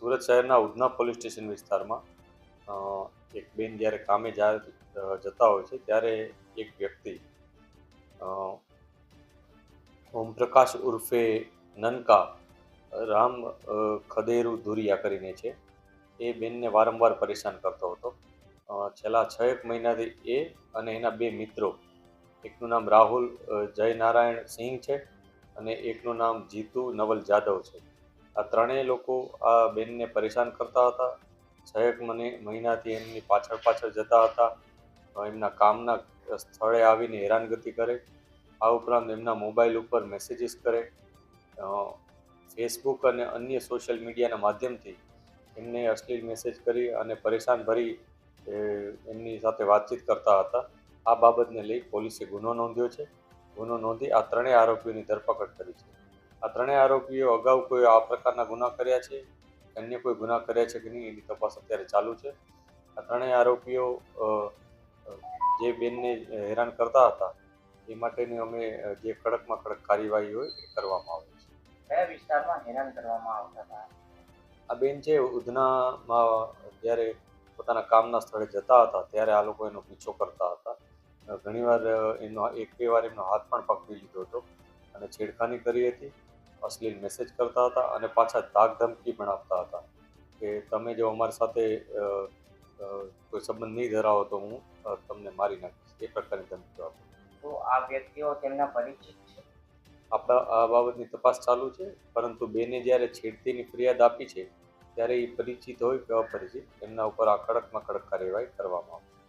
સુરત શહેરના Udhna police station વિસ્તારમાં એક બેન જ્યારે કામે જતા હોય છે, ત્યારે એક વ્યક્તિ ઓમપ્રકાશ ઉર્ફે નનકા, રામ ખદેરુ ધુરિયા કરીને છે. એ બેનને વારંવાર પરેશાન કરતો હતો. છેલ્લા છ એક મહિનાથી એ અને એના બે મિત્રો, એકનું નામ રાહુલ જયનારાયણ સિંહ છે અને એકનું નામ જીતુ નવલ જાદવ છે. આ ત્રણેય લોકો આ બેનને પરેશાન કરતા હતા. છ મને મહિનાથી એમની પાછળ પાછળ જતા હતા. એમના કામના સ્થળે આવીને હેરાનગતિ કરે. આ ઉપરાંત એમના મોબાઈલ ઉપર મેસેજીસ કરે. ફેસબુક અને અન્ય સોશિયલ મીડિયાના માધ્યમથી એમને અશ્લીલ મેસેજ કરી અને પરેશાન ભરી એમની સાથે વાતચીત કરતા હતા. આ બાબતને લઈ પોલીસે ગુનો નોંધ્યો છે. ગુનો નોંધી આ ત્રણેય આરોપીઓની ધરપકડ કરી છે. આ ત્રણેય આરોપીઓ અગાઉ કોઈ આ પ્રકારના ગુના કર્યા છે? અન્ય કોઈ ગુના કર્યા છે કે નહીં એની તપાસ અત્યારે ચાલુ છે? આ ત્રણેય આરોપીઓ જે બેનને હેરાન કરતા હતા એ માટેની અમે જે કડકમાં કડક કાર્યવાહી હોય એ કરવામાં આવે છે. કયા વિસ્તારમાં હેરાન કરવામાં આવતા હતા? આ બેન છે ઉધનામાં જ્યારે પોતાના કામના સ્થળે જતા હતા ત્યારે આ લોકો એનો પીછો કરતા હતા. ઘણીવાર એમનો એનો એક બે વાર એમનો હાથ પણ પકડી લીધો હતો અને છેડખાની કરી હતી. અશ્લીલ મેસેજ કરતા હતા અને પાછા ધાક ધમકી પણ આપતા હતા. કે તમે જો અમારી સાથે કોઈ સંબંધ નહીં ધરાવો તો હું તમને મારી નાખીશ. એ પ્રકારની ધમકીઓ આપે. તો આ વ્યક્તિઓ તેમના પરિચિત છે? આપણા આ બાબતની તપાસ ચાલુ છે પરંતુ બેને જ્યારે છેડતીની ફરિયાદ આપી છે ત્યારે એ પરિચિત હોય કે અપરિચિત એમના ઉપર આ કડકમાં કડક કાર્યવાહી કરવામાં આવશે.